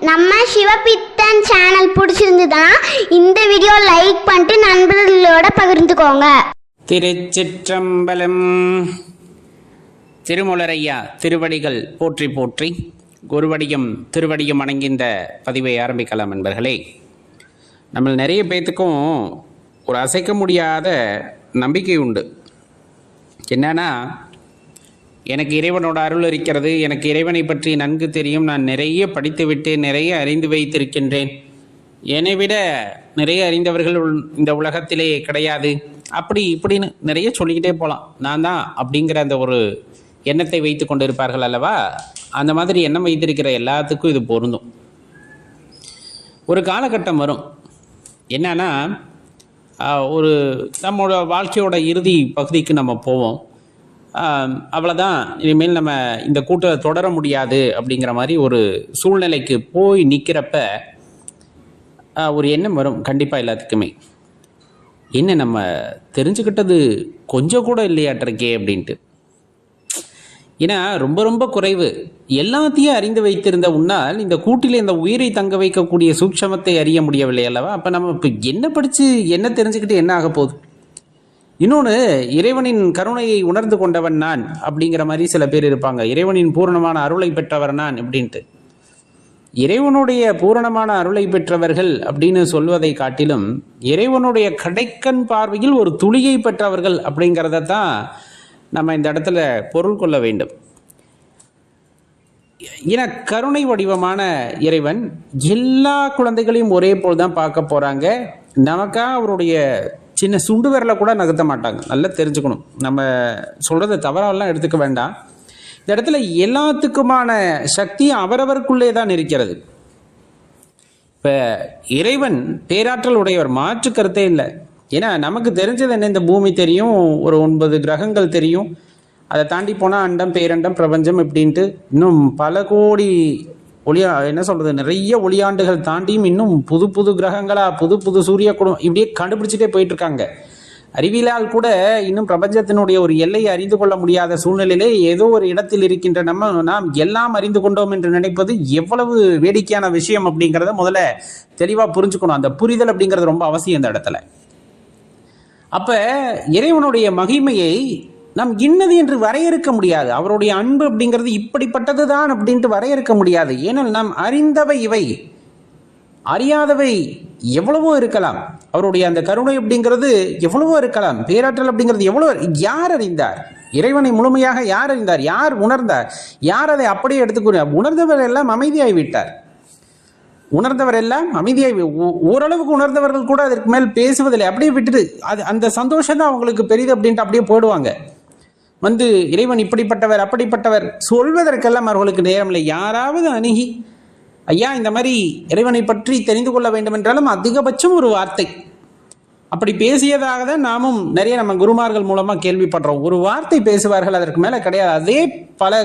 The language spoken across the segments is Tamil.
நம்ம சிவபித்தன் சேனல் பிடிச்சிருந்ததுன்னா இந்த வீடியோ லைக் பண்ணிட்டு நண்பர்களோட பகிர்ந்துக்கோங்க. திருச்சிற்றம்பலம். திருமுலரையா திருவடிகள் போற்றி போற்றி. குருவடியும் திருவடியும் அணங்கின்ற பதிவை ஆரம்பிக்கலாம் நண்பர்களே. நம்ம நிறைய பேர்த்துக்கும் ஒரு அசைக்க முடியாத நம்பிக்கை உண்டு. என்னன்னா எனக்கு இறைவனோட அருள் இருக்கிறது எனக்கு இறைவனை பற்றி நன்கு தெரியும். நான் நிறைய படித்துவிட்டு நிறைய அறிந்து வைத்திருக்கின்றேன். என்னை விட நிறைய அறிந்தவர்கள் உள்- இந்த உலகத்திலே கிடையாது. அப்படி இப்படின்னு நிறைய சொல்லிக்கிட்டே போகலாம் நான் தான் அப்படிங்கிற அந்த ஒரு எண்ணத்தை வைத்து கொண்டிருப்பார்கள் அல்லவா? அந்த மாதிரி எண்ணம் வைத்திருக்கிற எல்லாத்துக்கும் இது பொருந்தும். ஒரு காலகட்டம் வரும். என்னன்னா ஒரு நம்மளோட வாழ்க்கையோட இறுதி பகுதிக்கு நம்ம போவோம். அவ்வளோதான் இனிமேல் நம்ம இந்த கூட்டத்தை தொடர முடியாது அப்படிங்கிற மாதிரி ஒரு சூழ்நிலைக்கு போய் நிற்கிறப்ப ஒரு எண்ணம் வரும் கண்டிப்பாக எல்லாத்துக்குமே. என்ன நம்ம தெரிஞ்சுக்கிட்டது கொஞ்சம் கூட இல்லையாட்டிருக்கே அப்படின்ட்டு. ஏன்னா ரொம்ப ரொம்ப குறைவு. எல்லாத்தையும் அறிந்து வைத்திருந்த உன்னால் இந்த கூட்டில் இந்த உயிரை தங்க வைக்கக்கூடிய சூட்சமத்தை அறிய முடியவில்லை அல்லவா? அப்போ நம்ம இப்போ என்ன படித்து என்ன தெரிஞ்சுக்கிட்டு என்ன ஆக போகுது? இன்னொன்று இறைவனின் கருணையை உணர்ந்து கொண்டவன் நான் அப்படிங்கிற மாதிரி சில பேர் இருப்பாங்க. இறைவனின் பூரணமான அருளை பெற்றவர் நான் அப்படின்ட்டு. இறைவனுடைய பூரணமான அருளை பெற்றவர்கள் அப்படின்னு சொல்வதை காட்டிலும் இறைவனுடைய கடைக்கண் பார்வையில் ஒரு துளியை பெற்றவர்கள் அப்படிங்கிறத தான் நம்ம இந்த இடத்துல பொருள் கொள்ள வேண்டும். என கருணை வடிவமான இறைவன் எல்லா குழந்தைகளையும் ஒரே போல் தான் பார்க்க போகிறாங்க நமக்காக அவருடைய சின்ன சுண்டு விரலை கூட நகர்த்த மாட்டாங்க. நல்லா தெரிஞ்சுக்கணும். நம்ம சொல்கிறத தவறாலாம் எடுத்துக்க வேண்டாம். இந்த இடத்துல எல்லாத்துக்குமான சக்தி அவரவருக்குள்ளே தான் இருக்கிறது. இப்போ இறைவன் பேராற்றல் உடையவர் மாற்று கருத்தே இல்லை. ஏன்னா நமக்கு தெரிஞ்சது என்ன? இந்த பூமி தெரியும் ஒரு ஒன்பது கிரகங்கள் தெரியும். அதை தாண்டி போனால் அண்டம் பேரண்டம் பிரபஞ்சம் இப்படின்ட்டு இன்னும் பல கோடி ஒளியா என்ன சொல்கிறது நிறைய ஒளியாண்டுகள் தாண்டியும் இன்னும் புது புது கிரகங்களா புது புது சூரிய குடும்பம் இப்படியே கண்டுபிடிச்சிட்டே போயிட்டு இருக்காங்க அறிவியலால் கூட இன்னும் பிரபஞ்சத்தினுடைய ஒரு எல்லையை அறிந்து கொள்ள முடியாத சூழ்நிலையிலே ஏதோ ஒரு இடத்தில் இருக்கின்ற நம்ம நாம் எல்லாம் அறிந்து கொண்டோம் என்று நினைப்பது எவ்வளவு வேடிக்கையான விஷயம் அப்படிங்கிறத முதல்ல தெளிவாக புரிஞ்சுக்கணும். அந்த புரிதல் அப்படிங்கிறது ரொம்ப அவசியம் இந்த இடத்துல. அப்ப இறைவனுடைய மகிமையை நாம் இன்னது என்று வரையறுக்க முடியாது. அவருடைய அன்பு அப்படிங்கிறது இப்படிப்பட்டது தான் அப்படின்ட்டு வரையறுக்க முடியாது. ஏனால் நாம் அறிந்தவை இவை. அறியாதவை எவ்வளவோ இருக்கலாம். அவருடைய அந்த கருணை அப்படிங்கிறது எவ்வளவோ இருக்கலாம். பேராற்றல் அப்படிங்கிறது எவ்வளோ யார் அறிந்தார்? இறைவனை முழுமையாக யார் அறிந்தார்? யார் உணர்ந்தார்? யார் அதை அப்படியே எடுத்துக்கூறார் உணர்ந்தவர் எல்லாம் அமைதியாகி விட்டார். உணர்ந்தவர் எல்லாம் அமைதியாகி ஓரளவுக்கு உணர்ந்தவர்கள் கூட அதற்கு மேல் பேசுவதில்லை. அப்படியே விட்டுட்டு அது அந்த சந்தோஷம் தான் அவங்களுக்கு பெரிது அப்படின்ட்டு அப்படியே போயிடுவாங்க. வந்து இறைவன் இப்படிப்பட்டவர் அப்படிப்பட்டவர் சொல்வதற்கெல்லாம் அவர்களுக்கு நேரம் இல்லை யாராவது அணுகி ஐயா இந்த மாதிரி இறைவனை பற்றி தெரிந்து கொள்ள வேண்டும் என்றாலும் அதிகபட்சம் ஒரு வார்த்தை. அப்படி பேசியதாக தான் நாமும் நிறைய நம்ம குருமார்கள் மூலமாக கேள்விப்படுறோம். ஒரு வார்த்தை பேசுவார்கள் அதற்கு மேலே கிடையாது. அதே பல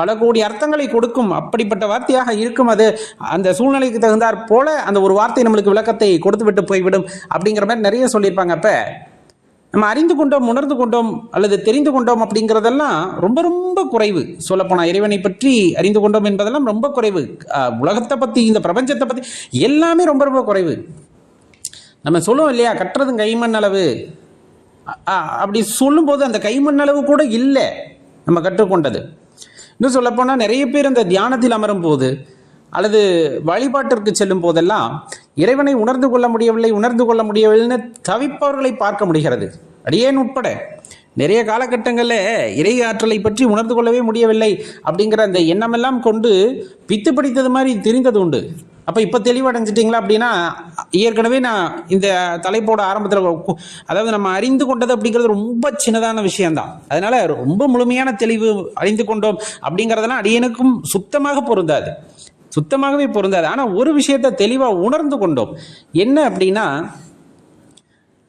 பல கோடி அர்த்தங்களை கொடுக்கும். அப்படிப்பட்ட வார்த்தையாக இருக்கும் அது. அந்த சூழ்நிலைக்கு தகுந்தாற் போல அந்த ஒரு வார்த்தை நம்மளுக்கு விளக்கத்தை கொடுத்து விட்டு போய்விடும் அப்படிங்கிற மாதிரி நிறைய சொல்லியிருப்பாங்க. அப்போ நம்ம அறிந்து கொண்டோம் உணர்ந்து கொண்டோம் அல்லது தெரிந்து கொண்டோம் அப்படிங்கிறதெல்லாம் ரொம்ப ரொம்ப குறைவு. சொல்லப்போனால் இறைவனை பற்றி அறிந்து கொண்டோம் என்பதெல்லாம் ரொம்ப குறைவு. உலகத்தை பற்றி இந்த பிரபஞ்சத்தை பற்றி எல்லாமே ரொம்ப ரொம்ப குறைவு. நம்ம சொல்லுவோம் இல்லையா கட்டுறதும் கைமண் அளவு. அப்படி சொல்லும்போது அந்த கைமண் அளவு கூட இல்லை நம்ம கற்றுக்கொண்டது. இன்னும் சொல்லப்போனால் நிறைய பேர் அந்த தியானத்தில் அமரும் போது அல்லது வழிபாட்டிற்கு செல்லும் போதெல்லாம் இறைவனை உணர்ந்து கொள்ள முடியவில்லை உணர்ந்து கொள்ள முடியவில்லைன்னு தவிப்பவர்களை பார்க்க முடிகிறது. அடியேன் உட்பட? நிறைய காலகட்டங்களில் இறை ஆற்றலை பற்றி உணர்ந்து கொள்ளவே முடியவில்லை அப்படிங்கிற அந்த எண்ணமெல்லாம் கொண்டு பித்து பிடித்தது மாதிரி தெரிந்தது உண்டு. அப்போ இப்போ தெளிவடைஞ்சிட்டிங்களா அப்படின்னா ஏற்கனவே நான் இந்த தலைப்போட ஆரம்பத்தில் அதாவது நம்ம அறிந்து கொண்டது அப்படிங்கிறது ரொம்ப சின்னதான விஷயம்தான். அதனால் ரொம்ப முழுமையான தெளிவு அறிந்து கொண்டோம் அப்படிங்கிறதெல்லாம் அடியனுக்கும் சுத்தமாக பொருந்தாது. சுத்தமாகவே பொருந்தாது. ஆனால் ஒரு விஷயத்தை தெளிவாக உணர்ந்து கொண்டோம். என்ன அப்படின்னா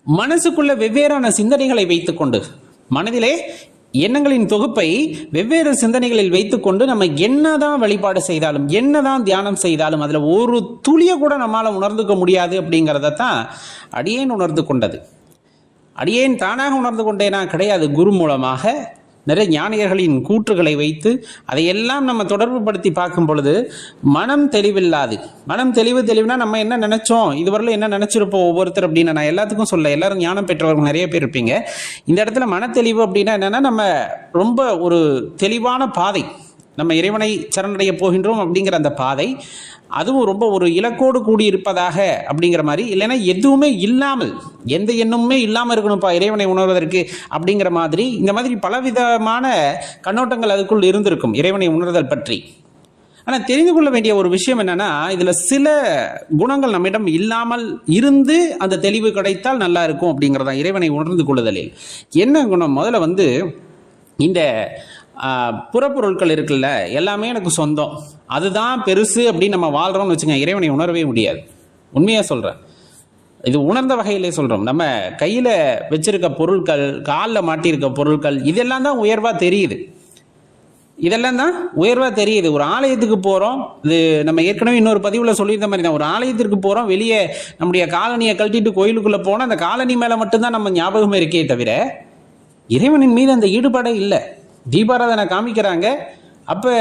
மனசுக்குள்ள வெவ்வேறான சிந்தனைகளை வைத்துக்கொண்டு மனதிலே எண்ணங்களின் தொகுப்பை வெவ்வேறு சிந்தனைகளில் வைத்துக்கொண்டு நம்ம என்னதான் வழிபாடு செய்தாலும் என்னதான் தியானம் செய்தாலும் அதில் ஒரு துளியை கூட நம்மால் உணர்ந்துக்க முடியாது அப்படிங்கிறத தான் அடியேன் உணர்ந்து கொண்டது. அடியேன் தானாக உணர்ந்து கொண்டேனா கிடையாது. குரு மூலமாக நிறைய ஞானியர்களின் கூற்றுகளை வைத்து அதையெல்லாம் நம்ம தொடர்பு படுத்தி பார்க்கும் பொழுது மனம் தெளிவில்லாது. மனம் தெளிவு தெளிவுனா நம்ம என்ன நினைச்சோம்? இதுவரையிலும் என்ன நினைச்சிருப்போம் ஒவ்வொருத்தர் அப்படின்னு நான் எல்லாத்துக்கும் சொல்ல எல்லாரும் ஞானம் பெற்றவர்கள் நிறைய பேர் இருப்பீங்க. இந்த இடத்துல மனத்தெளிவு அப்படின்னா என்னன்னா நம்ம ரொம்ப ஒரு தெளிவான பாதை. நம்ம இறைவனை சரணடைய போகின்றோம் அப்படிங்கிற அந்த பாதை அதுவும் ரொம்ப ஒரு இலக்கோடு கூடி இருப்பதாக அப்படிங்கிற மாதிரி இல்லைன்னா எதுவுமே இல்லாமல் எந்த எண்ணமுமே இல்லாமல் இருக்கணும்ப்பா இறைவனை உணர்வதற்கு அப்படிங்கிற மாதிரி இந்த மாதிரி பலவிதமான கண்ணோட்டங்கள் அதுக்குள் இருந்திருக்கும் இறைவனை உணர்தல் பற்றி. ஆனால் தெரிந்து கொள்ள வேண்டிய ஒரு விஷயம் என்னன்னா இதில் சில குணங்கள் நம்மிடம் இல்லாமல் இருந்து அந்த தெளிவு கிடைத்தால் நல்லா இருக்கும் அப்படிங்கிறதான் இறைவனை உணர்ந்து கொள்ளுதலில். என்ன குணம்? முதல்ல வந்து இந்த புறப்பொருட்கள் இருக்குல்ல எல்லாமே எனக்கு சொந்தம். அதுதான் பெருசு அப்படின்னு நம்ம வாழ்கிறோம்னு வச்சுங்க இறைவனை உணரவே முடியாது. உண்மையாக சொல்கிறேன் இது உணர்ந்த வகையிலே சொல்கிறோம் நம்ம கையில் வச்சிருக்க பொருட்கள் காலில் மாட்டியிருக்க பொருட்கள் இதெல்லாம் தான் உயர்வாக தெரியுது. இதெல்லாம் தான் உயர்வாக தெரியுது. ஒரு ஆலயத்துக்கு போகிறோம் இது நம்ம ஏற்கனவே இன்னொரு பதிவில் சொல்லியிருந்த மாதிரி தான். ஒரு ஆலயத்திற்கு போகிறோம் வெளியே நம்முடைய காலனியை கழட்டிட்டு கோயிலுக்குள்ளே போனால் அந்த காலனி மேலே மட்டும்தான் நம்ம ஞாபகம் இருக்கே தவிர இறைவனின் மீது அந்த ஈடுபாடே இல்லை. தீபாராதனை காமிக்கிறாங்க. அப்போ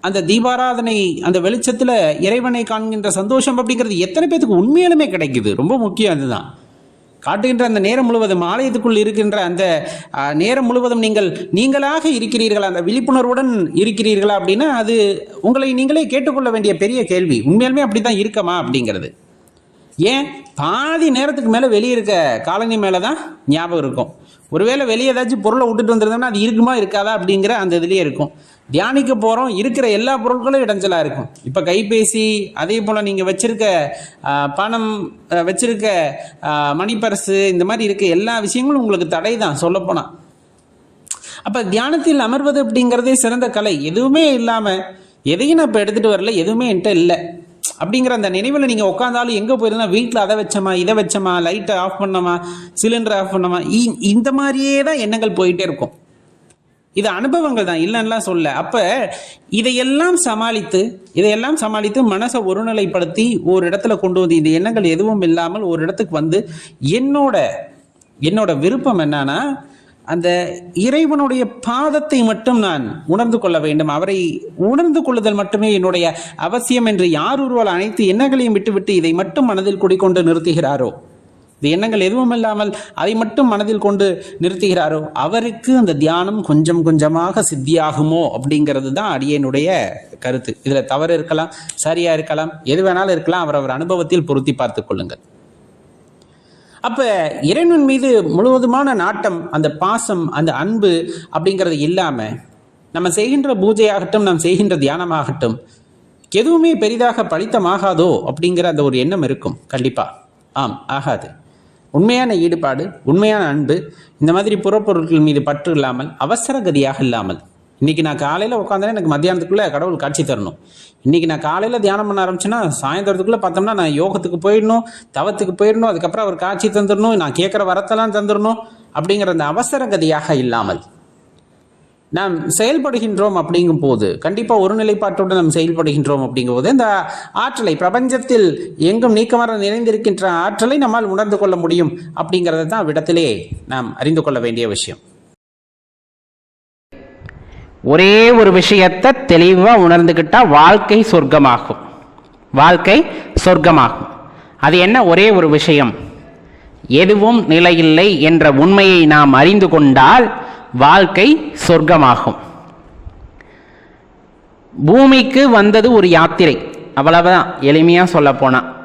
அந்த தீபாராதனை அந்த வெளிச்சத்தில் இறைவனை காண்கின்ற சந்தோஷம் அப்படிங்கிறது எத்தனை பேத்துக்கு உண்மையிலுமே கிடைக்குது. ரொம்ப முக்கியம் அதுதான். காட்டுகின்ற அந்த நேரம் முழுவதும் ஆலயத்துக்குள் இருக்கின்ற அந்த நேரம் முழுவதும் நீங்கள் நீங்களாக இருக்கிறீர்களா? அந்த விழிப்புணர்வுடன் இருக்கிறீர்களா அப்படின்னா அது உங்களை நீங்களே கேட்டுக்கொள்ள வேண்டிய பெரிய கேள்வி. உண்மையிலுமே அப்படி தான் இருக்கமா அப்படிங்கிறது. ஏன்? பாதி நேரத்துக்கு மேலே வெளியே இருக்க காலனி மேலே தான் ஞாபகம் இருக்கும். ஒருவேளை வெளியே ஏதாச்சும் பொருளை விட்டுட்டு வந்திருந்தோம்னா அது இருக்குமா இருக்காதா அப்படிங்கிற அந்த இதுலேயே இருக்கும். தியானிக்க போகிறோம் இருக்கிற எல்லா பொருட்களும் இடைஞ்சலாக இருக்கும். இப்போ கைபேசி அதே போல் நீங்கள் வச்சுருக்க பணம் வச்சுருக்க மணிப்பரசு இந்த மாதிரி இருக்க எல்லா விஷயங்களும் உங்களுக்கு தடை தான் சொல்லப்போனால் அப்போ தியானத்தில் அமர்வது அப்படிங்கிறதே சிறந்த கலை. எதுவுமே இல்லாமல் எதையும் நான் இப்போ எடுத்துகிட்டு வரல எதுவுமே என்கிட்ட இல்லை. அப்படிங்கிற அந்த நினைவில் நீங்கள் உட்காந்தாலும் எங்கே போயிருந்தா? வீட்டில் அதை வச்சோமா இதை வச்சோமா லைட்டை ஆஃப் பண்ணோமா சிலிண்டரை ஆஃப் பண்ணோமா? இ- இந்த மாதிரியே தான் எண்ணங்கள் போயிட்டே இருக்கும். இது அனுபவங்கள் தான் இல்லைன்னா சொல்ல. அப்போ இதையெல்லாம் சமாளித்து இதையெல்லாம் சமாளித்து மனசை ஒருநிலைப்படுத்தி ஒரு இடத்துல கொண்டு வந்து இந்த எண்ணங்கள் எதுவும் இல்லாமல் ஒரு இடத்துக்கு வந்து என்னோட என்னோட விருப்பம் என்னன்னா அந்த இறைவனுடைய பாதத்தை மட்டும் நான் உணர்ந்து கொள்ள வேண்டும். அவரை உணர்ந்து கொள்ளுதல் மட்டுமே என்னுடைய அவசியம் என்று யார் ஒருவர் அனைத்து எண்ணங்களையும் விட்டுவிட்டு இதை மட்டும் மனதில் குடிக்கொண்டு நிறுத்துகிறாரோ? இந்த எண்ணங்கள் எதுவும் இல்லாமல் அதை மட்டும் மனதில் கொண்டு நிறுத்துகிறாரோ? அவருக்கு அந்த தியானம் கொஞ்சம் கொஞ்சமாக சித்தியாகுமோ? அப்படிங்கிறது தான் அடியனுடைய கருத்து. இதில் தவறு இருக்கலாம் சரியா இருக்கலாம் எது வேணாலும் இருக்கலாம். அவரவர் அனுபவத்தில் பொருத்தி பார்த்துக் கொள்ளுங்கள். அப்ப இறைவன் மீது முழுவதுமான நாட்டம் அந்த பாசம் அந்த அன்பு அப்படிங்கிறது இல்லாம நம்ம செய்கின்ற பூஜையாகட்டும் நாம் செய்கின்ற தியானமாகட்டும் எதுவுமே பெரிதாக பழித்தமாகாதோ அப்படிங்கிற அந்த ஒரு எண்ணம் இருக்கும். கண்டிப்பா. ஆம் ஆகாது. உண்மையான ஈடுபாடு உண்மையான அன்பு இந்த மாதிரி புறப்பொருட்கள் மீது பற்று இல்லாமல் அவசர கதியாக இல்லாமல் இன்னைக்கு நான் காலையில் உட்காந்தேன்னா எனக்கு மத்தியானத்துக்குள்ளே கடவுள் காட்சி தரணும். இன்றைக்கி நான் காலையில் தியானம் பண்ண ஆரம்பிச்சேன்னா சாயந்தரத்துக்குள்ளே பார்த்தோம்னா நான் யோகத்துக்கு போயிடணும் தவத்துக்கு போயிடணும் அதுக்கப்புறம் அவர் காட்சி தந்துடணும் நான் கேட்குற வரத்தெல்லாம் தந்துடணும் அப்படிங்கிற அந்த அவசர கதியாக இல்லாமல். நாம் செயல்படுகின்றோம் அப்படிங்கும் போது கண்டிப்பாக ஒரு நிலைப்பாட்டோடு நாம் செயல்படுகின்றோம் அப்படிங்கும் போது இந்த ஆற்றலை பிரபஞ்சத்தில் எங்கும் நீக்கமர நிறைந்திருக்கின்ற ஆற்றலை நம்மால் உணர்ந்து கொள்ள முடியும் அப்படிங்கிறத தான் விடத்திலே நாம் அறிந்து கொள்ள வேண்டிய விஷயம். ஒரே ஒரு விஷயத்தை தெளிவாக உணர்ந்துக்கிட்டா வாழ்க்கை சொர்க்கமாகும். வாழ்க்கை சொர்க்கமாகும். அது என்ன? ஒரே ஒரு விஷயம். எதுவும் நிலையில்லை என்ற உண்மையை நாம் அறிந்து கொண்டால் வாழ்க்கை சொர்க்கமாகும். பூமிக்கு வந்தது ஒரு யாத்திரை. அவ்வளவுதான். எளிமையாக சொல்ல போனால்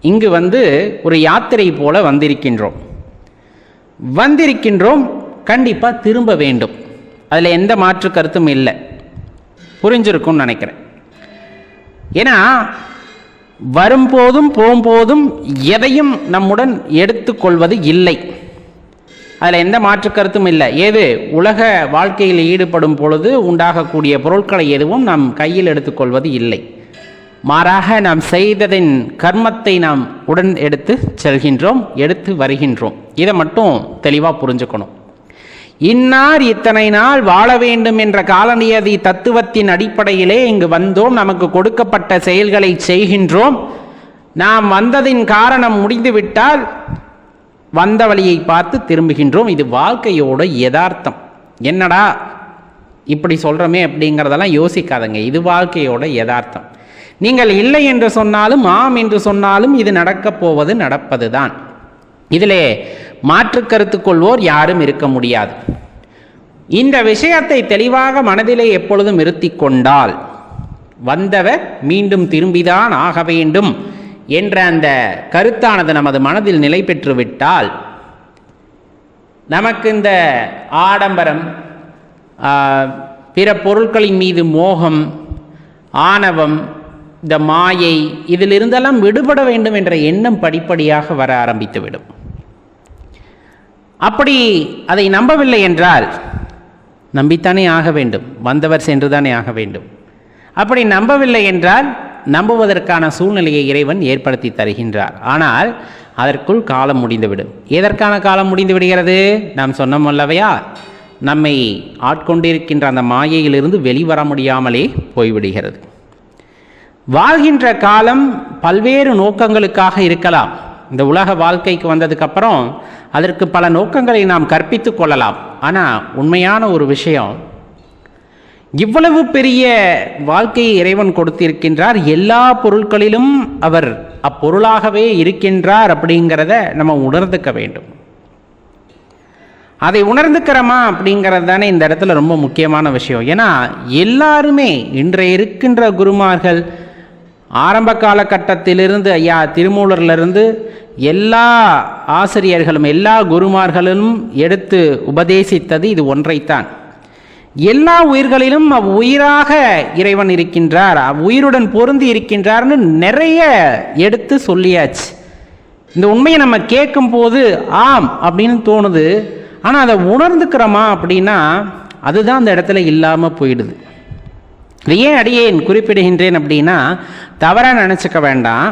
இங்கு வந்து ஒரு யாத்திரை போல வந்திருக்கின்றோம். வந்திருக்கின்றோம். கண்டிப்பாக திரும்ப வேண்டும். அதில் எந்த மாற்று கருத்தும் இல்லை. புரிஞ்சிருக்கும்னு நினைக்கிறேன். ஏன்னா வரும்போதும் போகும்போதும் எதையும் நம்முடன் எடுத்துக்கொள்வது இல்லை. அதில் எந்த மாற்று கருத்தும் இல்லை. ஏது? உலக வாழ்க்கையில் ஈடுபடும் பொழுது உண்டாகக்கூடிய பொருட்களை எதுவும் நாம் கையில் எடுத்துக்கொள்வது இல்லை. மாறாக நாம் செய்ததின் கர்மத்தை நாம் உடன் எடுத்து செல்கின்றோம் எடுத்து வருகின்றோம். இதை மட்டும் தெளிவாக புரிஞ்சுக்கணும். இன்னார் இத்தனை நாள் வாழ வேண்டும் என்ற காலநியதி தத்துவத்தின் அடிப்படையிலே இங்கு வந்தோம். நமக்கு கொடுக்கப்பட்ட செயல்களை செய்கின்றோம். நாம் வந்ததின் காரணம் முடிந்துவிட்டால் வந்த வழியை பார்த்து திரும்புகின்றோம். இது வாழ்க்கையோட யதார்த்தம். என்னடா இப்படி சொல்கிறோமே அப்படிங்கிறதெல்லாம் யோசிக்காதங்க. இது வாழ்க்கையோட யதார்த்தம். நீங்கள் இல்லை என்று சொன்னாலும் ஆம் என்று சொன்னாலும் இது நடக்கப் போவது நடப்பது தான் இதிலே மாற்று கருத்து கொள்வோர் யாரும் இருக்க முடியாது. இந்த விஷயத்தை தெளிவாக மனதிலே எப்பொழுதும் நிறுத்தி கொண்டால் வந்தவர் மீண்டும் திரும்பிதான் ஆக வேண்டும் என்ற அந்த கருத்தானது நமது மனதில் நிலை பெற்றுவிட்டால் நமக்கு இந்த ஆடம்பரம் பிற பொருட்களின் மீது மோகம் ஆணவம் இந்த மாயை இதிலிருந்தெல்லாம் விடுபட வேண்டும் என்ற எண்ணம் படிப்படியாக வர ஆரம்பித்துவிடும். அப்படி அதை நம்பவில்லை என்றால் நம்பித்தானே ஆக வேண்டும். வந்தவர் சென்றுதானே ஆக வேண்டும். அப்படி நம்பவில்லை என்றால் நம்புவதற்கான சூழ்நிலையை இறைவன் ஏற்படுத்தி தருகின்றார். ஆனால் அதற்குள் காலம் முடிந்துவிடும். எதற்கான காலம் முடிந்து விடுகிறது? நாம் சொன்னோம் அல்லவையா நம்மை ஆட்கொண்டிருக்கின்ற அந்த மாயையிலிருந்து வெளிவர முடியாமலே போய்விடுகிறது. வாழ்கின்ற காலம் பல்வேறு நோக்கங்களுக்காக இருக்கலாம். இந்த உலக வாழ்க்கைக்கு வந்ததுக்கப்புறம் அதற்கு பல நோக்கங்களை நாம் கற்பித்து கொள்ளலாம். ஆனால் உண்மையான ஒரு விஷயம் இவ்வளவு பெரிய வாழ்க்கையை இறைவன் கொடுத்திருக்கின்றார் எல்லா பொருட்களிலும் அவர் அப்பொருளாகவே இருக்கின்றார் அப்படிங்கிறத நம்ம உணர்ந்துக்க வேண்டும். அதை உணர்ந்துக்கிறோமா அப்படிங்கிறது தானே இந்த இடத்துல ரொம்ப முக்கியமான விஷயம். ஏன்னா எல்லாருமே இன்றைய இருக்கின்ற குருமார்கள் ஆரம்ப காலகட்டத்திலிருந்து ஐயா திருமூலரிலிருந்து எல்லா ஆசிரியர்களும் எல்லா குருமார்களும் எடுத்து உபதேசித்தது இது ஒன்றைத்தான். எல்லா உயிர்களிலும் அவ்வுயிராக இறைவன் இருக்கின்றார் அவ்வுயிருடன் பொருந்தி இருக்கின்றார்னு நிறைய எடுத்து சொல்லியாச்சு. இந்த உண்மையை நம்ம கேட்கும் போது ஆம் அப்படின்னு தோணுது ஆனால் அதை உணர்ந்துக்கிறோமா அப்படின்னா அதுதான் அந்த இடத்துல இல்லாமல் போயிடுது. ஏன் அடியேன் குறிப்பிடுகின்றேன் அப்படின்னா தவறாக நினச்சிக்க வேண்டாம்.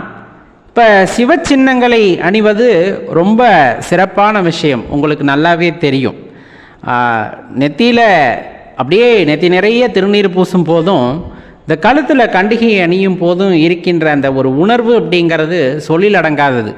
இப்போ சிவ சின்னங்களை அணிவது ரொம்ப சிறப்பான விஷயம். உங்களுக்கு நல்லாவே தெரியும். நெத்தியில் அப்படியே நெத்தி நிறைய திருநீர் பூசும் போதும் இந்த கழுத்தில் கண்டிகை அணியும் போதும் இருக்கின்ற அந்த ஒரு உணர்வு அப்படிங்கிறது சொல்லில் அடங்காதது.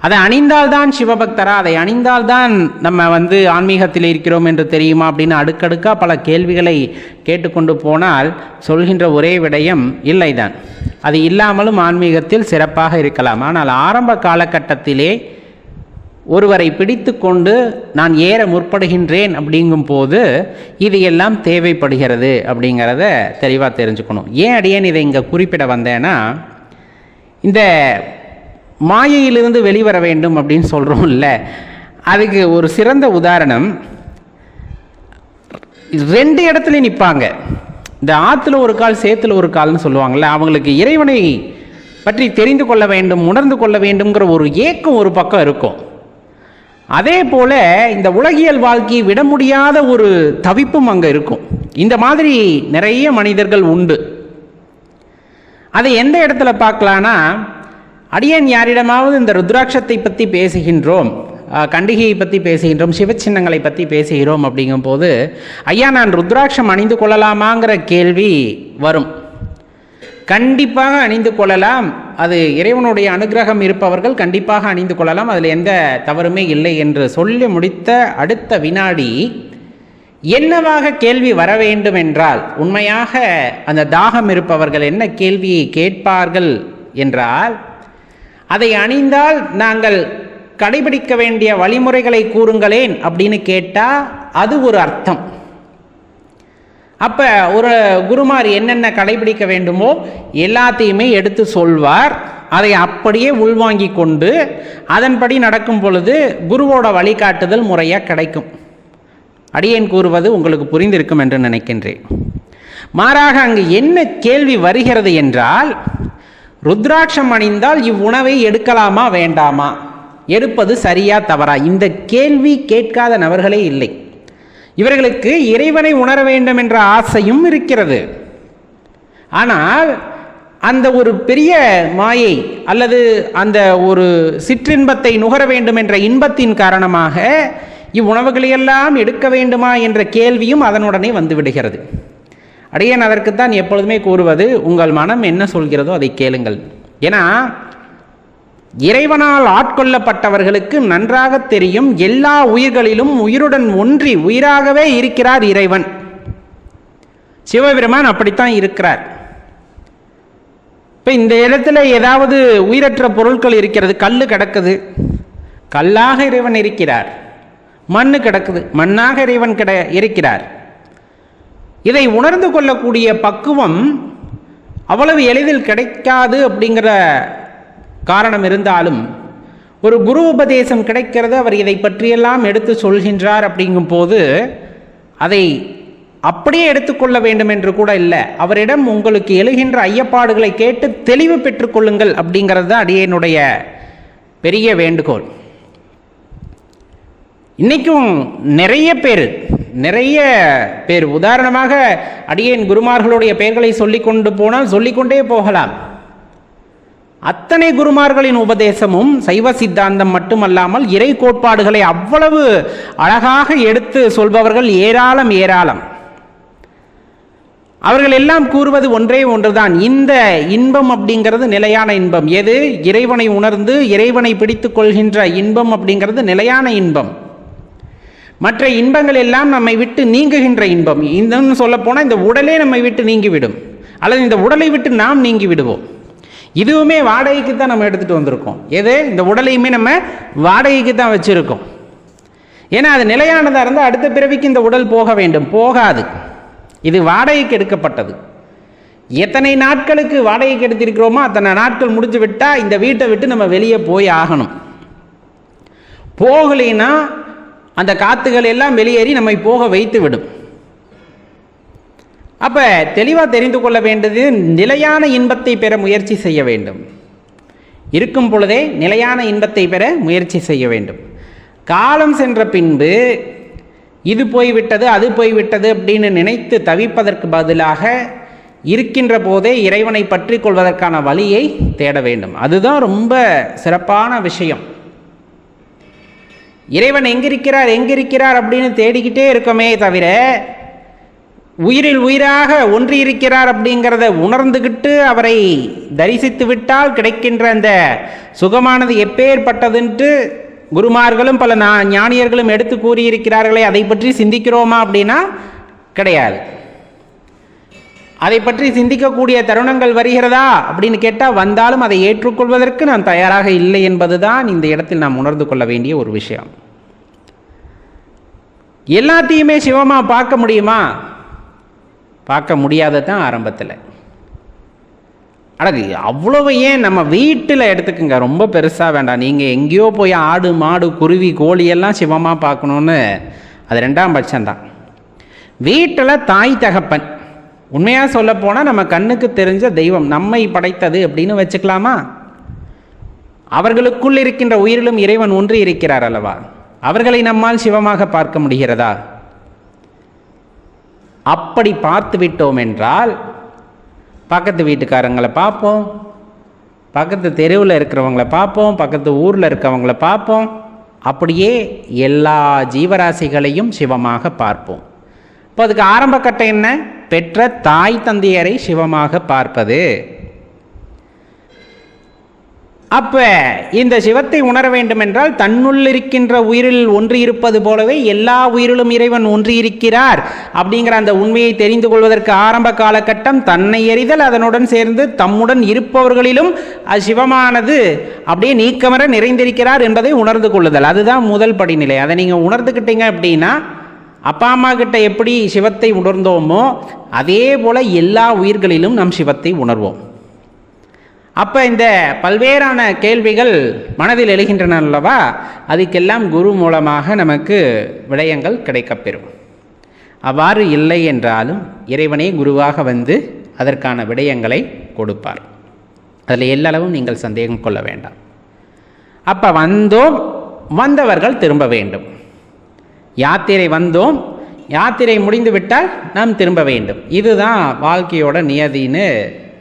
அதை அணிந்தால்தான் சிவபக்தரா? அதை அணிந்தால்தான் நம்ம வந்து ஆன்மீகத்தில் இருக்கிறோம் என்று தெரியுமா அப்படின்னு அடுக்கடுக்காக பல கேள்விகளை கேட்டுக்கொண்டு போனால் சொல்கின்ற ஒரே விடயம் இல்லைதான். அது இல்லாமலும் ஆன்மீகத்தில் சிறப்பாக இருக்கலாம். ஆனால் ஆரம்ப காலகட்டத்திலே ஒருவரை பிடித்து கொண்டு நான் ஏற முற்படுகின்றேன் அப்படிங்கும் போது இது எல்லாம் தேவைப்படுகிறது அப்படிங்கிறத தெளிவாக தெரிஞ்சுக்கணும். ஏன் அடியேன் இதை இங்கே குறிப்பிட வந்தேன்னா இந்த மாயையிலிருந்து வெளிவர வேண்டும் அப்படின்னு சொல்கிறோம்ல அதுக்கு ஒரு சிறந்த உதாரணம் ரெண்டு இடத்துல நிற்பாங்க இந்த ஆற்றுல ஒரு கால் சேத்துல ஒரு கால்னு சொல்லுவாங்கள்ல அவங்களுக்கு இறைவனை பற்றி தெரிந்து கொள்ள வேண்டும் உணர்ந்து கொள்ள வேண்டும்ங்கிற ஒரு ஏக்கம் ஒரு பக்கம் இருக்கும். அதே போல் இந்த உலகியல் வாழ்க்கையை விட முடியாத ஒரு தவிப்பும் அங்கே இருக்கும். இந்த மாதிரி நிறைய மனிதர்கள் உண்டு. அதை எந்த இடத்துல பார்க்கலான்னா அடியன் யாரிடமாவது இந்த ருத்ராட்சத்தை பற்றி பேசுகின்றோம் கண்டிகையை பற்றி பேசுகின்றோம் சிவச்சின்னங்களை பற்றி பேசுகிறோம் அப்படிங்கும்போது ஐயா நான் ருத்ராட்சம் அணிந்து கொள்ளலாமாங்கிற கேள்வி வரும். கண்டிப்பாக அணிந்து கொள்ளலாம். அது இறைவனுடைய அனுகிரகம் இருப்பவர்கள் கண்டிப்பாக அணிந்து கொள்ளலாம். அதில் எந்த தவறுமே இல்லை என்று சொல்லி முடித்த அடுத்த வினாடி என்னவாக கேள்வி வர வேண்டும் என்றால் உண்மையாக அந்த தாகம் இருப்பவர்கள் என்ன கேள்வியை கேட்பார்கள் என்றால் அதை அணிந்தால் நாங்கள் கடைபிடிக்க வேண்டிய வழிமுறைகளை கூறுங்களேன் அப்படின்னு கேட்டால் அது ஒரு அர்த்தம். அப்போ ஒரு குருமார் என்னென்ன கடைபிடிக்க வேண்டுமோ எல்லாத்தையுமே எடுத்து சொல்வார். அதை அப்படியே உள்வாங்கி கொண்டு அதன்படி நடக்கும் பொழுது குருவோட வழிகாட்டுதல் முறையாக கிடைக்கும். அடியேன் கூறுவது உங்களுக்கு புரிந்திருக்கும் என்று நினைக்கின்றேன். மாறாக அங்கு என்ன கேள்வி வருகிறது என்றால் ருத்ராட்சம் அணிந்தால் இவ்வுணவை எடுக்கலாமா வேண்டாமா? எடுப்பது சரியா தவறா? இந்த கேள்வி கேட்காத நபர்களே இல்லை. இவர்களுக்கு இறைவனை உணர வேண்டும் என்ற ஆசையும் இருக்கிறது. ஆனால் அந்த ஒரு பெரிய மாயை அல்லது அந்த ஒரு சிற்றின்பத்தை நுகர வேண்டும் என்ற இன்பத்தின் காரணமாக இவ்வுணவுகளையெல்லாம் எடுக்க வேண்டுமா என்ற கேள்வியும் அதனுடனே வந்து விடுகிறது. அடியேன் அதற்குத்தான் எப்பொழுதுமே கூறுவது உங்கள் மனம் என்ன சொல்கிறதோ அதை கேளுங்கள். ஏன்னா இறைவனால் ஆட்கொள்ளப்பட்டவர்களுக்கு நன்றாக தெரியும் எல்லா உயிர்களிலும் உயிருடன் ஒன்றி உயிராகவே இருக்கிறார் இறைவன். சிவபெருமான் அப்படித்தான் இருக்கிறார். இப்போ இந்த இடத்துல ஏதாவது உயிரற்ற பொருட்கள் இருக்கிறது கல் கிடக்குது. கல்லாக இறைவன் இருக்கிறார். மண்ணு கிடக்குது மண்ணாக இறைவன் கிட இருக்கிறார். இதை உணர்ந்து கொள்ளக்கூடிய பக்குவம் அவ்வளவு எளிதில் கிடைக்காது அப்படிங்கிற காரணம் இருந்தாலும் ஒரு குரு உபதேசம் கிடைக்கிறது அவர் இதை பற்றியெல்லாம் எடுத்து சொல்கின்றார் அப்படிங்கும் போது அதை அப்படியே எடுத்துக்கொள்ள வேண்டும் என்று கூட இல்லை. அவரிடம் உங்களுக்கு எழுகின்ற ஐயப்பாடுகளை கேட்டு தெளிவு பெற்றுக்கொள்ளுங்கள் அப்படிங்கிறது தான் அடியனுடைய பெரிய வேண்டுகோள். இன்றைக்கும் நிறைய பேர் நிறைய பேர். உதாரணமாக அடியேன் குருமார்களுடைய பெயர்களை சொல்லிக் கொண்டு போனால் சொல்லிக்கொண்டே போகலாம். அத்தனை குருமார்களின் உபதேசமும் சைவ சித்தாந்தம் மட்டுமல்லாமல் இறை கோட்பாடுகளை அவ்வளவு அழகாக எடுத்து சொல்பவர்கள் ஏராளம் ஏராளம். அவர்கள் எல்லாம் கூறுவது ஒன்றே ஒன்றுதான். இந்த இன்பம் அப்படிங்கிறது நிலையான இன்பம். எது? இறைவனை உணர்ந்து இறைவனை பிடித்துக் கொள்கின்ற இன்பம் அப்படிங்கிறது நிலையான இன்பம். மற்ற இன்பங்கள் எல்லாம் நம்மை விட்டு நீங்குகின்ற இன்பம். இன்னும் சொல்ல போனால் இந்த உடலே நம்மை விட்டு நீங்கிவிடும். அல்லது இந்த உடலை விட்டு நாம் நீங்கி விடுவோம் இதுவுமே வாடகைக்கு தான் நம்ம எடுத்துகிட்டு வந்திருக்கோம். எது? இந்த உடலையுமே நம்ம வாடகைக்கு தான் வச்சுருக்கோம். ஏன்னா அது நிலையானதாக இருந்தால் அடுத்த பிறவிக்கு இந்த உடல் போக வேண்டும். போகாது. இது வாடகைக்கு எடுக்கப்பட்டது. எத்தனை நாட்களுக்கு வாடகைக்கு எடுத்திருக்கிறோமோ அத்தனை நாட்கள் முடிஞ்சு விட்டால் இந்த வீட்டை விட்டு நம்ம வெளியே போய் ஆகணும். போகலைன்னா அந்த காத்துகள் எல்லாம் வெளியேறி நம்மை போக வைத்து விடும். அப்ப தெளிவாக தெரிந்து கொள்ள வேண்டியது நிலையான இன்பத்தை பெற முயற்சி செய்ய வேண்டும். இருக்கும் பொழுதே நிலையான இன்பத்தை பெற முயற்சி செய்ய வேண்டும். காலம் சென்ற பின்பு இது போய்விட்டது அது போய்விட்டது அப்படின்னு நினைத்து தவிப்பதற்கு பதிலாக இருக்கின்ற போதே இறைவனை பற்றி கொள்வதற்கான வழியை தேட வேண்டும். அதுதான் ரொம்ப சிறப்பான விஷயம். இறைவன் எங்கிருக்கிறார் எங்கிருக்கிறார் அப்படின்னு தேடிக்கிட்டே இருக்கோமே தவிர உயிரில் உயிராக ஒன்றி இருக்கிறார் அப்படிங்கிறத உணர்ந்துக்கிட்டு அவரை தரிசித்து விட்டால் கிடைக்கின்ற அந்த சுகமானது எப்பேற்பட்டதுன்ட்டு குருமார்களும் பல நா ஞானியர்களும் எடுத்து கூறியிருக்கிறார்களே அதை பற்றி சிந்திக்கிறோமா அப்படின்னா கிடையாது. அதை பற்றி சிந்திக்கக்கூடிய தருணங்கள் வருகிறதா அப்படின்னு கேட்டால் வந்தாலும் அதை ஏற்றுக்கொள்வதற்கு நான் தயாராக இல்லை என்பதுதான் இந்த இடத்தில் நாம் உணர்ந்து கொள்ள வேண்டிய ஒரு விஷயம். எல்லாத்தையுமே சிவமாக பார்க்க முடியுமா? பார்க்க முடியாத தான் ஆரம்பத்தில். அடகு அவ்வளவு ஏன் நம்ம வீட்டில் எடுத்துக்கோங்க ரொம்ப பெருசாக வேண்டாம். நீங்கள் எங்கேயோ போய் ஆடு மாடு குருவி கோழி எல்லாம் சிவமாக பார்க்கணுன்னு அது ரெண்டாம் பட்சம்தான். வீட்டில் தாய் தகப்பன் உண்மையாக சொல்ல போனால் நம்ம கண்ணுக்கு தெரிஞ்ச தெய்வம் நம்மை படைத்தது அப்படின்னு வச்சுக்கலாமா? அவர்களுக்குள் இருக்கின்ற உயிரிலும் இறைவன் ஒன்று இருக்கிறார் அல்லவா? அவர்களை நம்மால் சிவமாக பார்க்க முடிகிறதா? அப்படி பார்த்து விட்டோம் என்றால் பக்கத்து வீட்டுக்காரங்களை பார்ப்போம் பக்கத்து தெருவில் இருக்கிறவங்கள பார்ப்போம் பக்கத்து ஊரில் இருக்கிறவங்களை பார்ப்போம். அப்படியே எல்லா ஜீவராசிகளையும் சிவமாக பார்ப்போம். இப்போ அதுக்கு ஆரம்ப கட்டம் என்ன? பெற்ற தாய் தந்தையரை சிவமாக பார்ப்பது. அப்ப இந்த சிவத்தை உணர வேண்டும் என்றால் தன்னுள் இருக்கின்ற உயிரில் ஒன்று இருப்பது போலவே எல்லா உயிரிலும் இறைவன் ஒன்று இருக்கிறார் அப்படிங்கிற அந்த உண்மையை தெரிந்து கொள்வதற்கு ஆரம்ப காலகட்டம் தன்னை எறிதல் அதனுடன் சேர்ந்து தம்முடன் இருப்பவர்களிலும் அது சிவமானது அப்படியே நீக்கமர நிறைந்திருக்கிறார் என்பதை உணர்ந்து கொள்ளுதல். அதுதான் முதல் படிநிலை. அதை நீங்கள் உணர்ந்துக்கிட்டீங்க அப்படின்னா அப்பா அம்மா கிட்ட எப்படி சிவத்தை உணர்ந்தோமோ அதே போல எல்லா உயிர்களிலும் நம் சிவத்தை உணர்வோம். அப்போ இந்த பல்வேறான கேள்விகள் மனதில் எழுகின்றன அல்லவா? அதுக்கெல்லாம் குரு மூலமாக நமக்கு விடயங்கள் கிடைக்கப்பெறும். அவ்வாறு இல்லை என்றாலும் இறைவனே குருவாக வந்து அதற்கான விடயங்களை கொடுப்பார். அதில் எல்லளவும் நீங்கள் சந்தேகம் கொள்ள வேண்டாம். அப்போ வந்தோம் வந்தவர்கள் திரும்ப வேண்டும். யாத்திரை வந்தோம். யாத்திரை முடிந்து விட்டால் நாம் திரும்ப வேண்டும். இதுதான் வாழ்க்கையோட நியதின்னு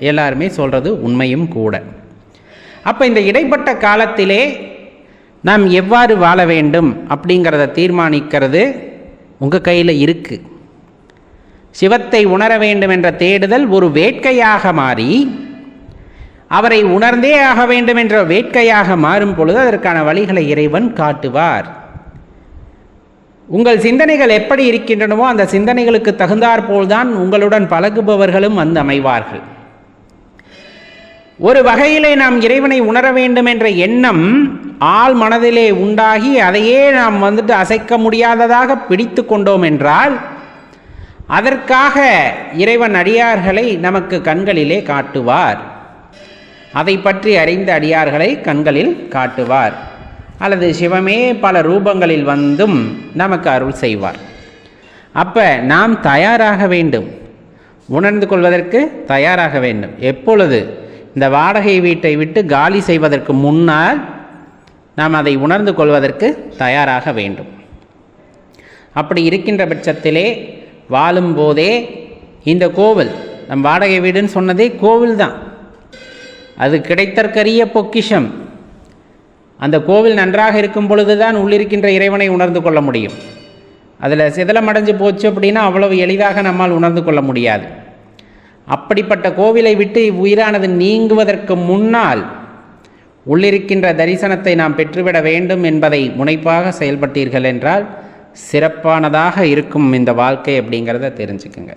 எல்லாருமே சொல்கிறது உண்மையும் கூட. அப்போ இந்த இடைப்பட்ட காலத்திலே நாம் எவ்வாறு வாழ வேண்டும் அப்படிங்கிறத தீர்மானிக்கிறது உங்கள் கையில் இருக்குது சிவத்தை உணர வேண்டும் என்ற தேடுதல் ஒரு வேட்கையாக மாறி அவரை உணர்ந்தே ஆக வேண்டும் என்ற வேட்கையாக மாறும் பொழுது அதற்கான வழிகளை இறைவன் காட்டுவார். உங்கள் சிந்தனைகள் எப்படி இருக்கின்றனவோ அந்த சிந்தனைகளுக்கு தகுந்தாற்போல்தான் உங்களுடன் பழகுபவர்களும் வந்து அமைவார்கள். ஒரு வகையிலே நாம் இறைவனை உணர வேண்டும் என்ற எண்ணம் ஆள் மனதிலே உண்டாகி அதையே நாம் வந்துட்டு அசைக்க முடியாததாக பிடித்து கொண்டோம் என்றால் அதற்காக இறைவன் அடியார்களை நமக்கு கண்களிலே காட்டுவார். அதை பற்றி அறிந்த அடியார்களை கண்களில் காட்டுவார். அல்லது சிவமே பல ரூபங்களில் வந்தும் நமக்கு அருள் செய்வார். அப்போ நாம் தயாராக வேண்டும். உணர்ந்து கொள்வதற்கு தயாராக வேண்டும். எப்பொழுது? இந்த வாடகை வீட்டை விட்டு காலி செய்வதற்கு முன்னால் நாம் அதை உணர்ந்து கொள்வதற்கு தயாராக வேண்டும். அப்படி இருக்கின்ற பட்சத்திலே வாழும்போதே இந்த கோவில் நம் வாடகை வீடுன்னு சொன்னதே கோவில் தான் அது கிடைத்தற்கரிய பொக்கிஷம். அந்த கோவில் நன்றாக இருக்கும் பொழுதுதான் உள்ளிருக்கின்ற இறைவனை உணர்ந்து கொள்ள முடியும். அதில் சிதலமடைஞ்சு போச்சு அப்படின்னா அவ்வளவு எளிதாக நம்மால் உணர்ந்து கொள்ள முடியாது. அப்படிப்பட்ட கோவிலை விட்டு இவ்வுயிரானது நீங்குவதற்கு முன்னால் உள்ளிருக்கின்ற தரிசனத்தை நாம் பெற்றுவிட வேண்டும் என்பதை முனைப்பாக செயல்பட்டீர்கள் என்றால் சிறப்பானதாக இருக்கும் இந்த வாழ்க்கை அப்படிங்கிறத தெரிஞ்சுக்குங்க.